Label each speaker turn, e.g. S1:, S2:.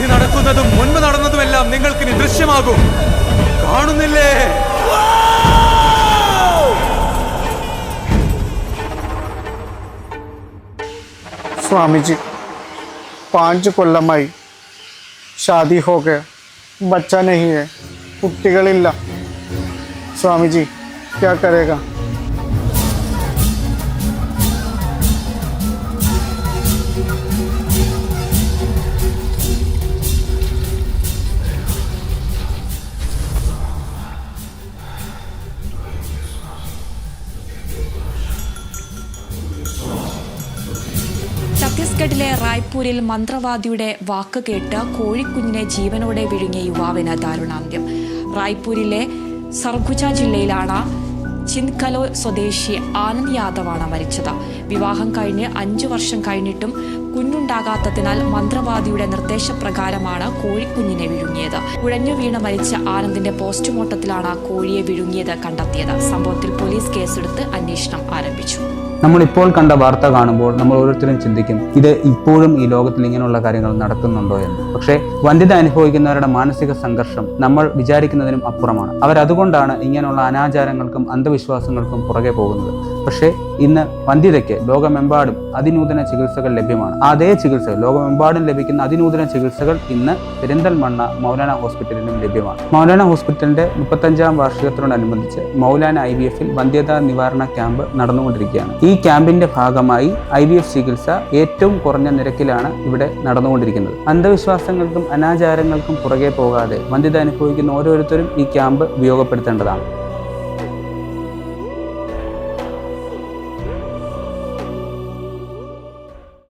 S1: ഇനി നടക്കുന്നതും മുൻപ് നടന്നതുമെല്ലാം നിങ്ങൾക്ക് ദൃശ്യമാകും. കാണുന്നില്ലേ?
S2: സ്വാമിജി പാഞ്ച് കൊല്ലമായി ഷാദി ഹോകെ ബച്ച നഹിയെ കുട്ടികളില്ല. സ്വാമിജി ക്യാ കരേഗ?
S3: ഛത്തീസ്ഗഡിലെ റായ്പൂരിൽ മന്ത്രവാദിയുടെ വാക്ക് കേട്ട് കോഴിക്കുഞ്ഞിനെ ജീവനോടെ വിഴുങ്ങിയ യുവാവിന് ദാരുണാന്ത്യം. റായ്പൂരിലെ സർഗുജ ജില്ലയിലാണ് ചിൻകലോ സ്വദേശി ആനന്ദ് യാദവാണ് മരിച്ചത്. വിവാഹം കഴിഞ്ഞ് അഞ്ചു വർഷം കഴിഞ്ഞിട്ടും കുഞ്ഞുണ്ടാകാത്തതിനാൽ മന്ത്രവാദിയുടെ നിർദ്ദേശപ്രകാരമാണ് കോഴിക്കുഞ്ഞിനെ വിഴുങ്ങിയത്. ഉഴഞ്ഞു വീണ് മരിച്ച ആനന്ദിന്റെ പോസ്റ്റ്മോർട്ടത്തിലാണ് കോഴിയെ വിഴുങ്ങിയത് കണ്ടെത്തിയത്. സംഭവത്തിൽ പോലീസ് കേസെടുത്ത് അന്വേഷണം ആരംഭിച്ചു.
S4: നമ്മൾ ഇപ്പോൾ കണ്ട വാർത്ത കാണുമ്പോൾ നമ്മൾ ഓരോരുത്തരും ചിന്തിക്കും ഇത് ഇപ്പോഴും ഈ ലോകത്തിൽ ഇങ്ങനെയുള്ള കാര്യങ്ങൾ നടക്കുന്നുണ്ടോ എന്ന്. പക്ഷേ വന്ധ്യത അനുഭവിക്കുന്നവരുടെ മാനസിക സംഘർഷം നമ്മൾ വിചാരിക്കുന്നതിനും അപ്പുറമാണ്. അവരതുകൊണ്ടാണ് ഇങ്ങനെയുള്ള അനാചാരങ്ങൾക്കും അന്ധവിശ്വാസങ്ങൾക്കും പുറകെ പോകുന്നത്. പക്ഷേ ഇന്ന് വന്ധ്യതയ്ക്ക് ലോകമെമ്പാടും അതിനൂതന ചികിത്സകൾ ലഭ്യമാണ്. അതേ ചികിത്സകൾ ലോകമെമ്പാടും ലഭിക്കുന്ന അതിനൂതന ചികിത്സകൾ ഇന്ന് പെരിന്തൽമണ്ണ മൗലാന ഹോസ്പിറ്റലിലും ലഭ്യമാണ്. മൗലാന ഹോസ്പിറ്റലിന്റെ മുപ്പത്തഞ്ചാം വാർഷികത്തോടനുബന്ധിച്ച് മൗലാന ഐ വി എഫിൽ വന്ധ്യതാ നിവാരണ ക്യാമ്പ് നടന്നുകൊണ്ടിരിക്കുകയാണ്. ഈ ക്യാമ്പിന്റെ ഭാഗമായി ഐ എഫ് ചികിത്സ ഏറ്റവും കുറഞ്ഞ നിരക്കിലാണ് ഇവിടെ നടന്നുകൊണ്ടിരിക്കുന്നത്. അന്ധവിശ്വാസങ്ങൾക്കും അനാചാരങ്ങൾക്കും പുറകെ പോകാതെ വന്ധ്യത അനുഭവിക്കുന്ന ഓരോരുത്തരും ഈ ക്യാമ്പ് ഉപയോഗപ്പെടുത്തേണ്ടതാണ്.